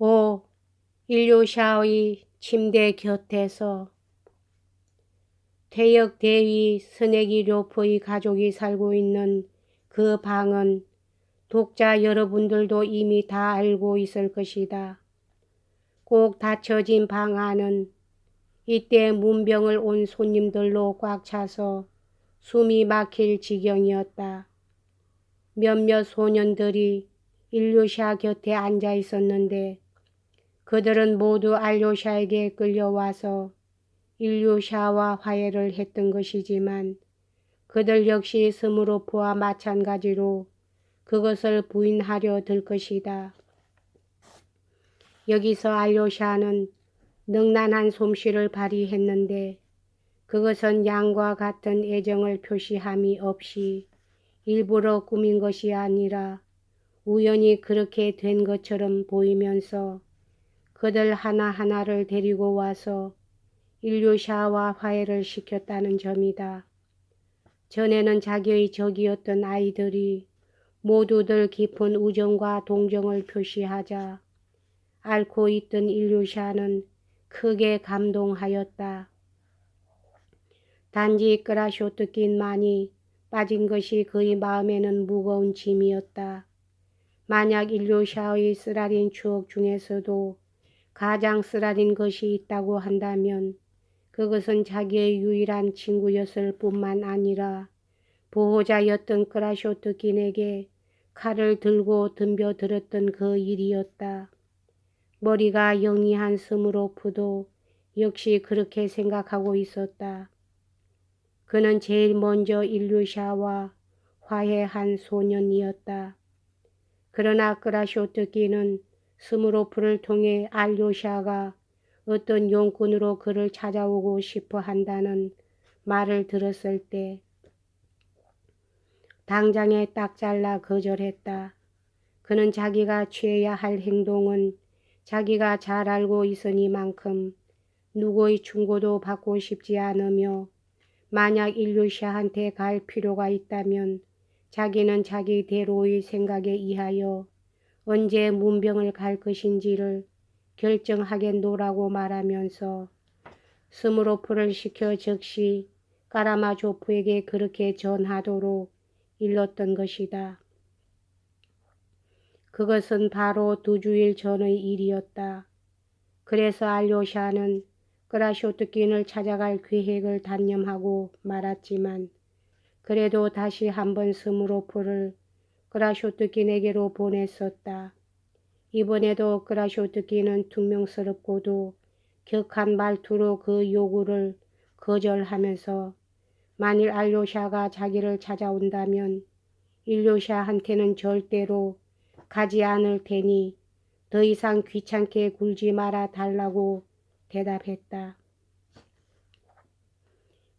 오 일류샤의 침대 곁에서 퇴역 대위 스네기 료프의 가족이 살고 있는 그 방은 독자 여러분들도 이미 다 알고 있을 것이다. 꼭 닫혀진 방 안은 이때 문병을 온 손님들로 꽉 차서 숨이 막힐 지경이었다. 몇몇 소년들이 일류샤 곁에 앉아 있었는데 그들은 모두 알료샤에게 끌려와서 인류샤와 화해를 했던 것이지만 그들 역시 스무로프와 마찬가지로 그것을 부인하려 들 것이다. 여기서 알료샤는 능란한 솜씨를 발휘했는데 그것은 양과 같은 애정을 표시함이 없이 일부러 꾸민 것이 아니라 우연히 그렇게 된 것처럼 보이면서 그들 하나하나를 데리고 와서 인류샤와 화해를 시켰다는 점이다. 전에는 자기의 적이었던 아이들이 모두들 깊은 우정과 동정을 표시하자 앓고 있던 인류샤는 크게 감동하였다. 단지 끄라쇼트킨만이 빠진 것이 그의 마음에는 무거운 짐이었다. 만약 인류샤의 쓰라린 추억 중에서도 가장 쓰라린 것이 있다고 한다면 그것은 자기의 유일한 친구였을 뿐만 아니라 보호자였던 크라쇼트킨에게 칼을 들고 덤벼들었던 그 일이었다. 머리가 영리한 스무로프도 역시 그렇게 생각하고 있었다. 그는 제일 먼저 인류샤와 화해한 소년이었다. 그러나 크라쇼트키는 스무로프를 통해 알료샤가 어떤 용꾼으로 그를 찾아오고 싶어 한다는 말을 들었을 때 당장에 딱 잘라 거절했다. 그는 자기가 취해야 할 행동은 자기가 잘 알고 있으니만큼 누구의 충고도 받고 싶지 않으며 만약 인류샤한테 갈 필요가 있다면 자기는 자기대로의 생각에 의하여 언제 문병을 갈 것인지를 결정하겠노라고 말하면서 스무로프를 시켜 즉시 까라마조프에게 그렇게 전하도록 일렀던 것이다. 그것은 바로 두 주일 전의 일이었다. 그래서 알료샤는 그라쇼트킨을 찾아갈 계획을 단념하고 말았지만 그래도 다시 한번 스무로프를 그라쇼트킨에게로 보냈었다. 이번에도 그라쇼트키는 퉁명스럽고도 격한 말투로 그 요구를 거절하면서 만일 알료샤가 자기를 찾아온다면 일료샤한테는 절대로 가지 않을 테니 더 이상 귀찮게 굴지 말아 달라고 대답했다.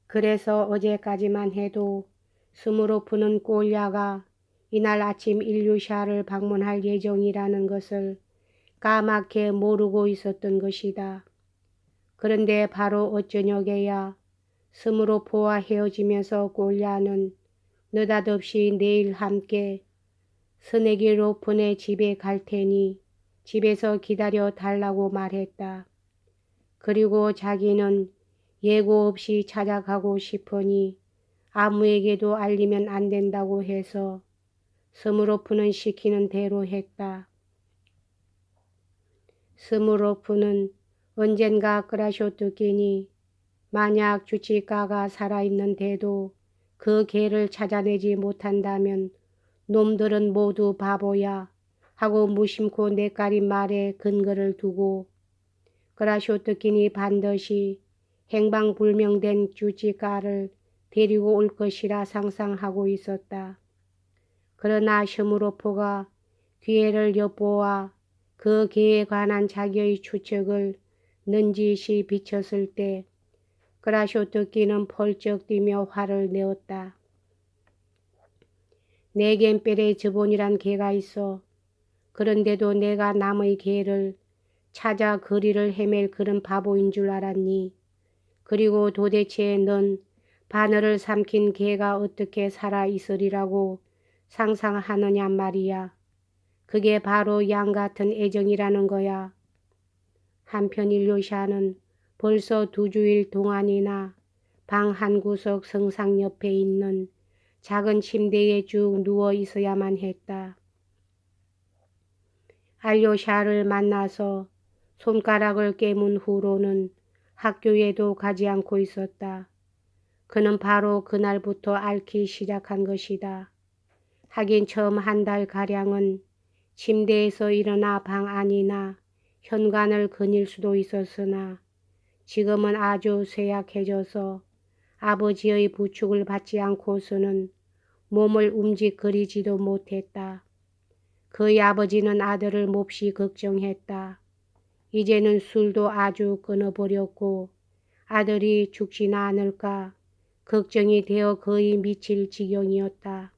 그래서 어제까지만 해도 스무로프는 꼴야가 이날 아침 인류샤를 방문할 예정이라는 것을 까맣게 모르고 있었던 것이다. 그런데 바로 어쩌녁에야 스무로포와 헤어지면서 꼴야는 느닷없이 내일 함께 스네기 로픈의 집에 갈 테니 집에서 기다려 달라고 말했다. 그리고 자기는 예고 없이 찾아가고 싶으니 아무에게도 알리면 안 된다고 해서 스무로프는 시키는 대로 했다. 스무로프는 언젠가 크라쇼트끼니 만약 주치가가 살아있는데도 그 개를 찾아내지 못한다면 놈들은 모두 바보야 하고 무심코 내까린 말에 근거를 두고 크라쇼트끼니 반드시 행방불명된 주치가를 데리고 올 것이라 상상하고 있었다. 그러나 셔무로포가 기회를 엿보아 그 개에 관한 자기의 추측을 넌지시 비쳤을 때 그라쇼트끼는 펄쩍 뛰며 화를 내었다. 내겐 뺄의 저본이란 개가 있어. 그런데도 내가 남의 개를 찾아 거리를 헤맬 그런 바보인 줄 알았니? 그리고 도대체 넌 바늘을 삼킨 개가 어떻게 살아 있으리라고 상상하느냐 말이야. 그게 바로 양 같은 애정이라는 거야. 한편 일 요샤는 벌써 두 주일 동안이나 방 한 구석 성상 옆에 있는 작은 침대에 쭉 누워 있어야만 했다. 알료샤를 만나서 손가락을 깨문 후로는 학교에도 가지 않고 있었다. 그는 바로 그날부터 앓기 시작한 것이다. 하긴 처음 한 달 가량은 침대에서 일어나 방 안이나 현관을 거닐 수도 있었으나 지금은 아주 쇠약해져서 아버지의 부축을 받지 않고서는 몸을 움직거리지도 못했다. 그의 아버지는 아들을 몹시 걱정했다. 이제는 술도 아주 끊어버렸고 아들이 죽지나 않을까 걱정이 되어 거의 미칠 지경이었다.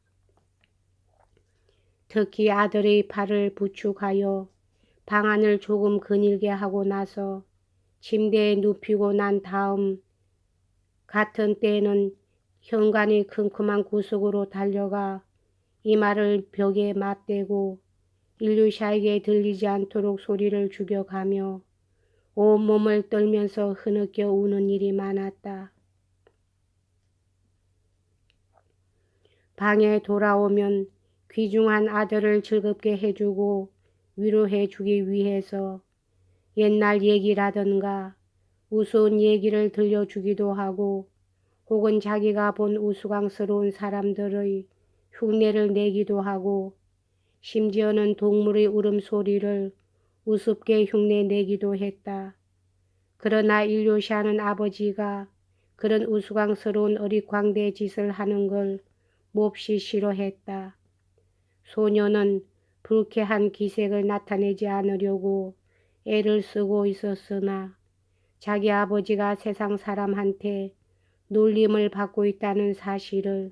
특히 아들의 팔을 부축하여 방안을 조금 거닐게 하고 나서 침대에 눕히고 난 다음 같은 때에는 현관이 큼큼한 구석으로 달려가 이마를 벽에 맞대고 인류샤에게 들리지 않도록 소리를 죽여가며 온몸을 떨면서 흐느껴 우는 일이 많았다. 방에 돌아오면 귀중한 아들을 즐겁게 해주고 위로해 주기 위해서 옛날 얘기라든가 우스운 얘기를 들려주기도 하고 혹은 자기가 본 우스꽝스러운 사람들의 흉내를 내기도 하고 심지어는 동물의 울음소리를 우습게 흉내 내기도 했다. 그러나 일요시하는 아버지가 그런 우스꽝스러운 어리광대 짓을 하는 걸 몹시 싫어했다. 소녀는 불쾌한 기색을 나타내지 않으려고 애를 쓰고 있었으나 자기 아버지가 세상 사람한테 놀림을 받고 있다는 사실을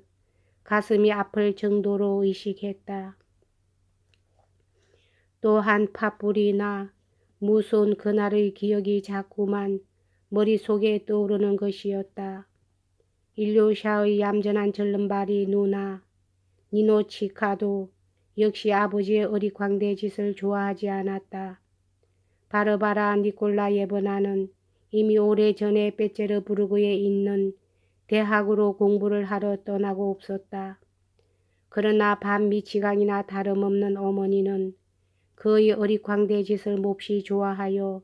가슴이 아플 정도로 의식했다. 또한 팥불이나 무서운 그날의 기억이 자꾸만 머릿속에 떠오르는 것이었다. 일료샤의 얌전한 절름발이 누나 니노치카도 역시 아버지의 어리광대 짓을 좋아하지 않았다. 바르바라 니콜라 예버나는 이미 오래전에 빼제르부르크에 있는 대학으로 공부를 하러 떠나고 없었다. 그러나 밤 미치광이나 다름없는 어머니는 그의 어리광대 짓을 몹시 좋아하여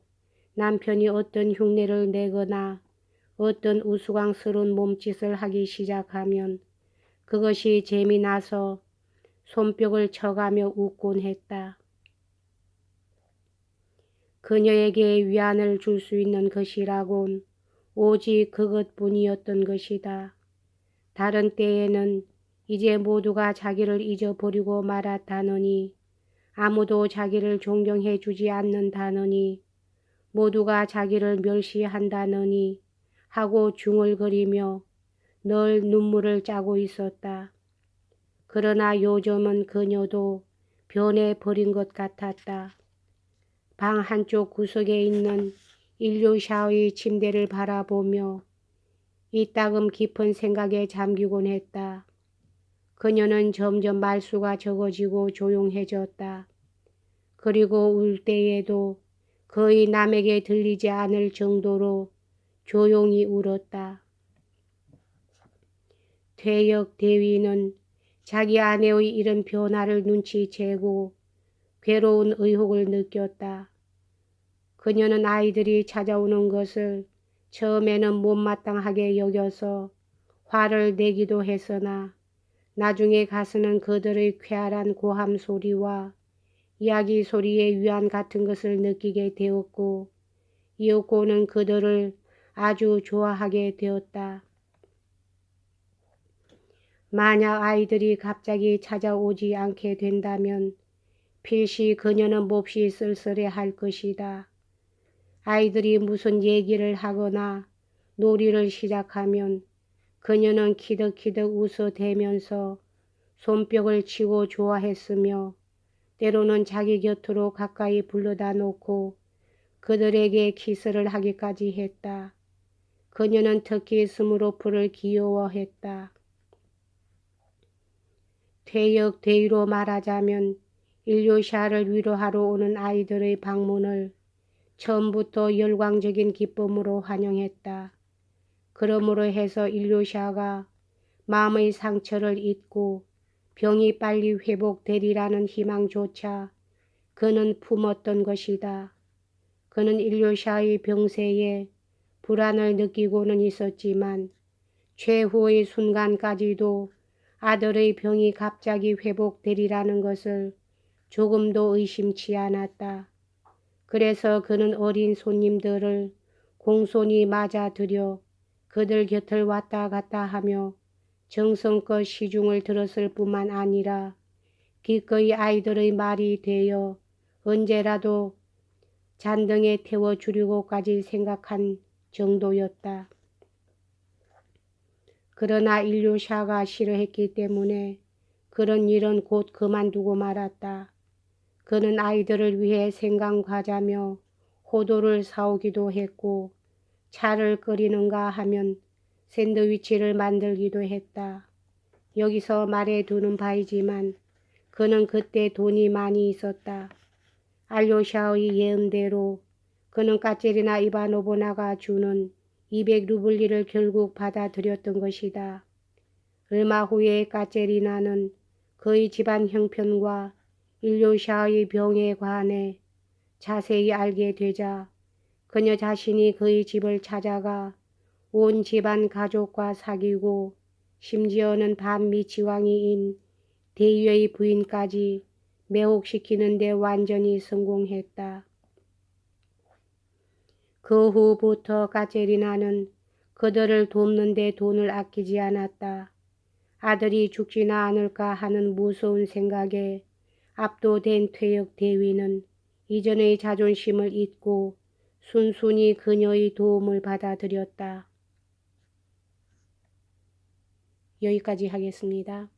남편이 어떤 흉내를 내거나 어떤 우스꽝스러운 몸짓을 하기 시작하면 그것이 재미나서 손뼉을 쳐가며 웃곤 했다. 그녀에게 위안을 줄 수 있는 것이라곤 오직 그것뿐이었던 것이다. 다른 때에는 이제 모두가 자기를 잊어버리고 말았다느니 아무도 자기를 존경해 주지 않는다느니 모두가 자기를 멸시한다느니 하고 중얼거리며 늘 눈물을 짜고 있었다. 그러나 요즘은 그녀도 변해버린 것 같았다. 방 한쪽 구석에 있는 인류샤의 침대를 바라보며 이따금 깊은 생각에 잠기곤 했다. 그녀는 점점 말수가 적어지고 조용해졌다. 그리고 울 때에도 거의 남에게 들리지 않을 정도로 조용히 울었다. 퇴역 대위는 자기 아내의 이런 변화를 눈치채고 괴로운 의혹을 느꼈다. 그녀는 아이들이 찾아오는 것을 처음에는 못마땅하게 여겨서 화를 내기도 했으나 나중에 가서는 그들의 쾌활한 고함 소리와 이야기 소리의 위안 같은 것을 느끼게 되었고 이윽고는 그들을 아주 좋아하게 되었다. 만약 아이들이 갑자기 찾아오지 않게 된다면 필시 그녀는 몹시 쓸쓸해 할 것이다. 아이들이 무슨 얘기를 하거나 놀이를 시작하면 그녀는 키득키득 웃어대면서 손뼉을 치고 좋아했으며 때로는 자기 곁으로 가까이 불러다 놓고 그들에게 키스를 하기까지 했다. 그녀는 특히 스무로프를 귀여워했다. 퇴역 대위로 말하자면 일료샤를 위로하러 오는 아이들의 방문을 처음부터 열광적인 기쁨으로 환영했다. 그러므로 해서 일료샤가 마음의 상처를 잊고 병이 빨리 회복되리라는 희망조차 그는 품었던 것이다. 그는 일료샤의 병세에 불안을 느끼고는 있었지만 최후의 순간까지도 아들의 병이 갑자기 회복되리라는 것을 조금도 의심치 않았다. 그래서 그는 어린 손님들을 공손히 맞아들여 그들 곁을 왔다 갔다 하며 정성껏 시중을 들었을 뿐만 아니라 기꺼이 아이들의 말이 되어 언제라도 잔등에 태워주려고까지 생각한 정도였다. 그러나 인류샤가 싫어했기 때문에 그런 일은 곧 그만두고 말았다. 그는 아이들을 위해 생강과자며 호두를 사오기도 했고 차를 끓이는가 하면 샌드위치를 만들기도 했다. 여기서 말해두는 바이지만 그는 그때 돈이 많이 있었다. 알료샤의 예언대로 그는 까체리나 이바노보나가 주는 200 루블리를 결국 받아들였던 것이다. 얼마 후에 까체리나는 그의 집안 형편과 일료샤의 병에 관해 자세히 알게 되자 그녀 자신이 그의 집을 찾아가 온 집안 가족과 사귀고 심지어는 반미치왕이인 대위의 부인까지 매혹시키는 데 완전히 성공했다. 그 후부터 까제리나는 그들을 돕는데 돈을 아끼지 않았다. 아들이 죽지나 않을까 하는 무서운 생각에 압도된 퇴역 대위는 이전의 자존심을 잊고 순순히 그녀의 도움을 받아들였다. 여기까지 하겠습니다.